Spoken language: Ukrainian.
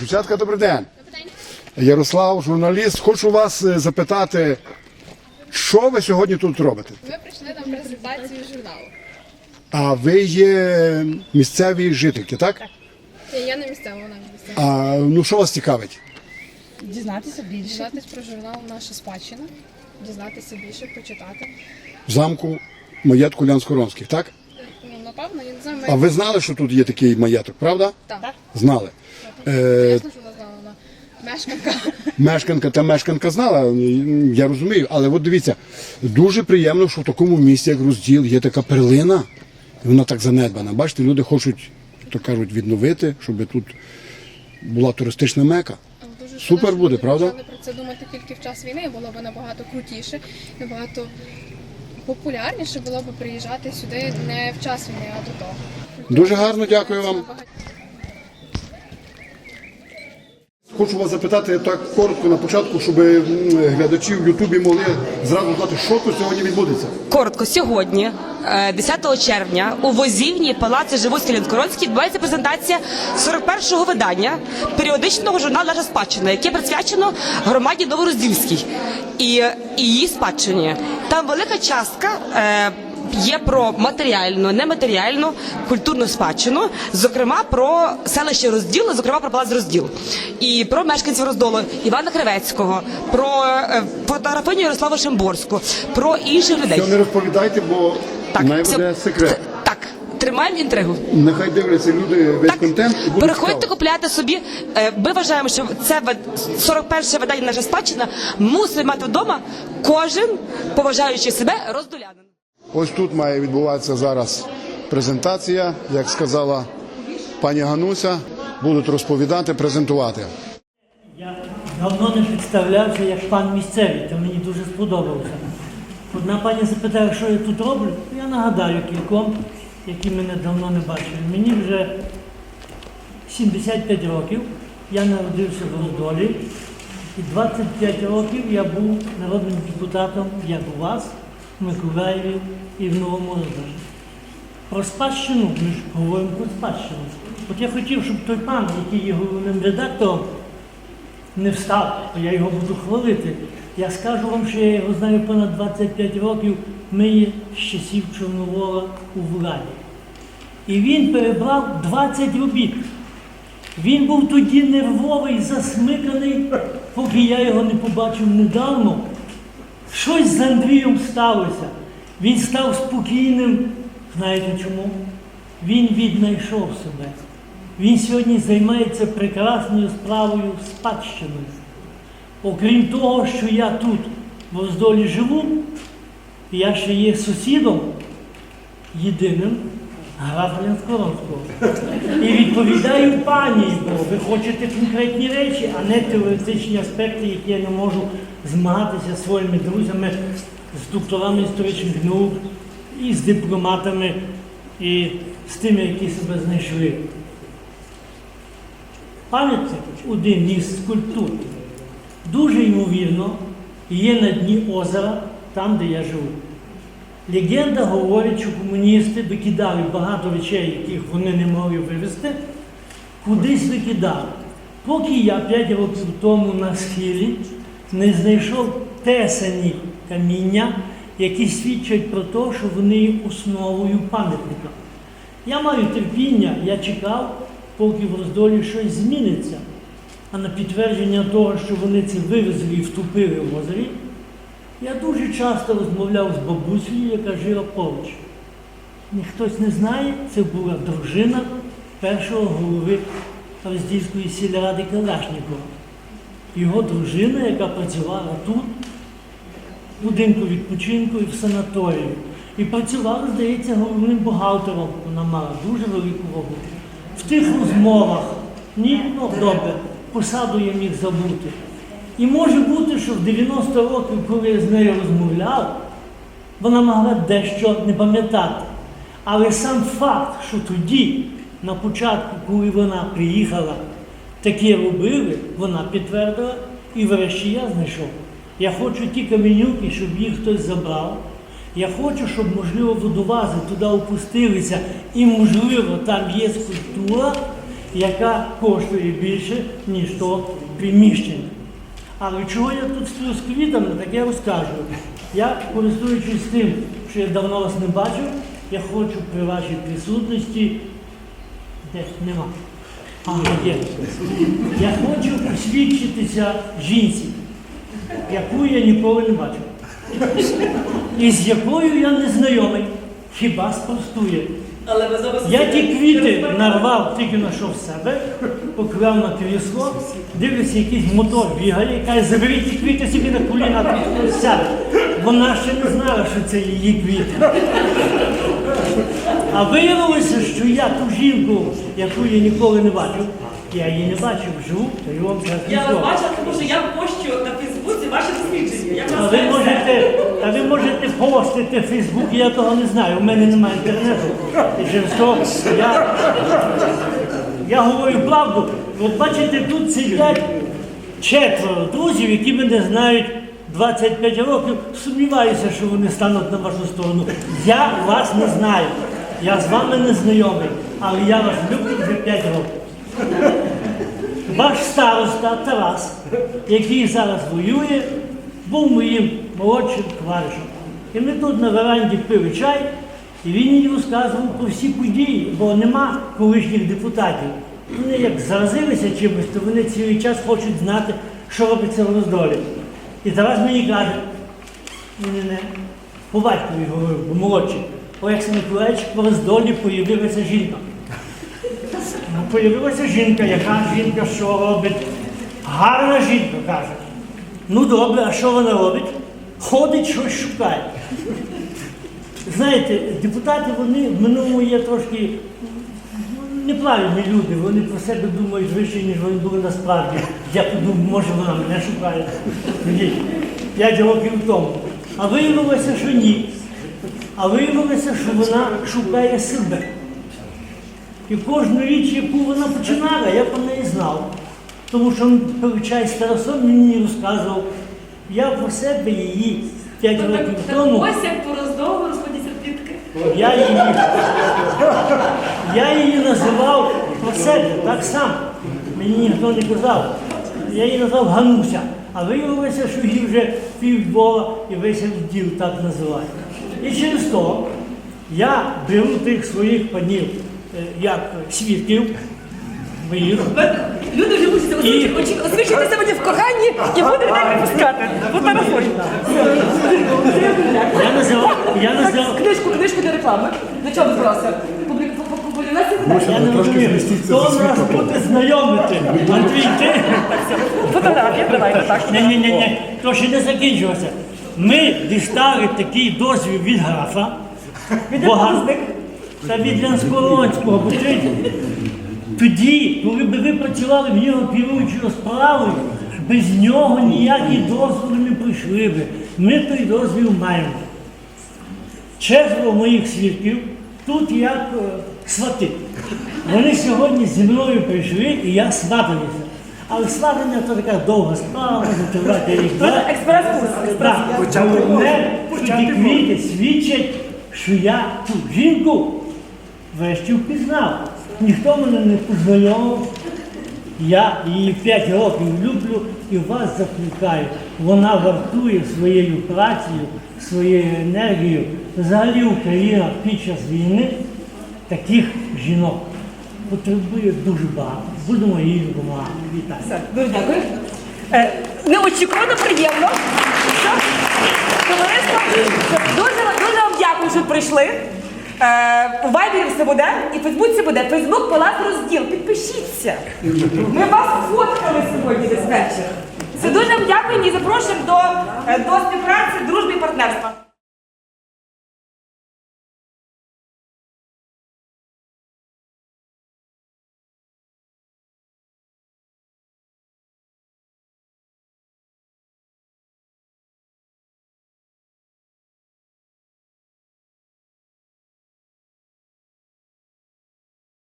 Дівчатка, добрий день. Ярослав, журналіст. Хочу вас е, запитати, що ви сьогодні тут робите? Ми прийшли на презентацію журналу. А ви є місцеві жительки, так? Ні, Я не місцева, вона не місцева. А ну що вас цікавить? Дізнатися більше. Дізнатись про журнал Наша спадщина, дізнатися більше, почитати. В замку маєтку Лянськоронських, так? Напевно, я не знаю, А ми... ви знали, що тут є такий маєток, правда? Так. Знали. Е, Ясно, що вона знала. Вона мешканка. мешканка та мешканка знала, я розумію, але от дивіться, дуже приємно, що в такому місці, як розділ, є така перлина, і вона так занедбана. Бачите, люди хочуть, то кажуть, відновити, щоб тут була туристична мека. Дуже Супер що буде, люди правда? почали про це думати тільки в час війни, було б набагато крутіше, набагато популярніше було б приїжджати сюди не в час війни, а до того. Дуже гарно, дякую вам. Хочу вас запитати так коротко на початку, щоб глядачі в Ютубі могли зразу знати, що тут сьогодні відбудеться. Коротко, сьогодні, е, 10 червня, у Возівні палаці Живоцький Лінкоронський відбувається презентація 41-го видання періодичного журналу Наша спадщина, яке присвячено громаді Новороздільській і, і її спадщині. Там велика частка. е, Є про матеріальну, нематеріальну культурну спадщину, зокрема про селище розділ, зокрема про палац розділ, і про мешканців роздолу Івана Кривецького, про е, фотографиню Ярославу Шимборську, про інших людей. Все не розповідайте, бо най все- секрет. Тримаємо інтригу. Нехай дивляться люди весь Так, контент і буде переходьте, цікаво. купляйте собі. Е, Ми вважаємо, що це вид- 41 видання наша спадщина мусить мати вдома кожен, поважаючи себе, роздолянин. Ось тут має відбуватися зараз презентація, як сказала пані Гануся. Будуть розповідати, презентувати. Я давно не представлявся як пан місцевий, то мені дуже сподобався. Одна пані запитає, що я тут роблю, я нагадаю кільком, які мене давно не бачили. Мені вже 75 років, я народився в Роздолі, і 25 років я був народним депутатом як у вас, в Миколаєві і в Новому Роздолі. Про спадщину, ми ж говоримо про спадщину. От я хотів, щоб той пан, який є головним редактором, не встав, то я його буду хвалити. Я скажу вам, що я його знаю понад 25 років, ми є з часів Чорновола у владі. І він перебрав 20 робіт. Він був тоді нервовий, засмиканий, поки я його не побачив недавно. Щось з Андрієм сталося. Він став спокійним. Знаєте чому? Він віднайшов себе. Він сьогодні займається прекрасною справою спадщиною. Окрім того, що я тут в Оздолі живу, я ще є сусідом єдиним Ленскоронського. І відповідаю пані, бо ви хочете конкретні речі, а не теоретичні аспекти, які я не можу змагатися зі своїми друзями, з докторами історичних наук, і з дипломатами, і з тими, які себе знайшли. Пам'ятник один із скульптур дуже ймовірно є на дні озера, там, де я живу. Легенда говорить, що комуністи викидали багато речей, яких вони не могли вивезти, кудись викидали. Поки я 5 років тому на схилі не знайшов тесані каміння, які свідчать про те, що вони є основою пам'ятника. Я маю терпіння, я чекав, поки в роздолі щось зміниться. А на підтвердження того, що вони це вивезли і втупили в озері, я дуже часто розмовляв з бабусею, яка жила поруч. Ніхтось не знає, це була дружина першого голови Роздільської сільради Калашнікова. Його дружина, яка працювала тут, в будинку відпочинку і в санаторії. І працювала, здається, головним бухгалтером. Вона мала дуже велику роботу. В тих розмовах, ні, ну добре, посаду я міг забути. І може бути, що в 90 років, коли я з нею розмовляв, вона могла дещо не пам'ятати. Але сам факт, що тоді, на початку, коли вона приїхала, таке робили, вона підтвердила, і врешті я знайшов. Я хочу ті каменюки, щоб їх хтось забрав. Я хочу, щоб, можливо, водолази туди опустилися, і, можливо, там є скульптура, яка коштує більше, ніж то приміщення. Але чого я тут стою з квітами, так я розкажу. Я, користуючись тим, що я давно вас не бачив, я хочу при вашій присутності, де нема. Ага, є. Я хочу посвідчитися жінці, яку я ніколи не бачив. І з якою я не знайомий, хіба спростує. Але ви зараз Я ті квіти нарвав, тільки знайшов себе, поклав на крісло, дивлюся, якийсь мотор бігає, каже, заберіть ті квіти собі на коліна, сяде. Вона ще не знала, що це її квіти. А виявилося, що я ту жінку, яку я ніколи не бачив, я її не бачив вживу, то я вам зараз Я вас бачила, тому що я пощу на Фейсбуці ваші дослідження. Я А ви можете, а ви можете постити в Фейсбук, я того не знаю, у мене немає інтернету. І через то я, я говорю правду. От бачите, тут сидять четверо друзів, які мене знають 25 років. Сумніваюся, що вони стануть на вашу сторону. Я вас не знаю. Я з вами не знайомий, але я вас люблю вже 5 років. Ваш староста Тарас, який зараз воює, був моїм молодшим товаришем. І ми тут на веранді пили чай, і він мені розказував про всі події, бо нема колишніх депутатів. Вони як заразилися чимось, то вони цілий час хочуть знати, що робиться в роздолі. І Тарас мені каже, не, не, по батькові говорив, бо молодший, Олексій Миколаївич, по роздолі появилася жінка. Появилася жінка, яка жінка що робить? Гарна жінка, каже. Ну добре, а що вона робить? Ходить, щось шукає. Знаєте, депутати вони в минулому є трошки неправильні люди, вони про себе думають вище, ніж вони були насправді. Я подумав, може вона мене шукає. П'ять років тому. А виявилося, що ні. А виявилося, що вона шукає себе. І кожну річ, яку вона починала, я про неї знав. Тому що пив чай з Тарасом він мені розказував. Я про себе її 5 років тому. Ось як по роздову розходяться плітки. Я її, я її називав про себе так само. Мені ніхто не казав. Я її назвав Гануся. А виявилося, що її вже півдола і весь відділ так називає. І через то я беру тих своїх панів як свідків, моїх, Люди вже мусять освічити- мені в коханні і так випускати. Фотографуй. я називав, я називав, Книжку, книжку для реклами. На чому збирався? Я не розумію, хто нас буде знайомити, Андрій, ти? Фотографія, давайте так. Ні, ні, ні, ні, то ще не закінчилося. Ми дістали такий дозвіл від графа, Богазник та від Ленскоронського. Бо ти- Тоді, коли б ви працювали в нього керуючою справою, без нього ніякі дозволи не прийшли б. Ми той дозвіл маємо. Четверо моїх свідків тут як е, свати. Вони сьогодні зі мною прийшли і я сватаюся. Але сватання то така довга справа, затривати рік. Експрес-курс. головне, що квіти свідчать, що я ту жінку врешті впізнав. Ніхто мене не познайомив. Я її 5 років люблю і вас закликаю. Вона вартує своєю працею, своєю енергією. Взагалі Україна під час війни таких жінок потребує дуже багато. Будемо їй допомагати. Вітаю. Дуже дякую. Е, Неочікувано приємно. Товариство, дуже, дуже вам дякую, що прийшли. Е, у Вайбері все буде, і в Фейсбуці буде. Фейсбук Палац розділ. Підпишіться. Ми вас фоткали сьогодні десь вечір. Все дуже вам дякую і запрошуємо до, е, до співпраці, дружби і партнерства.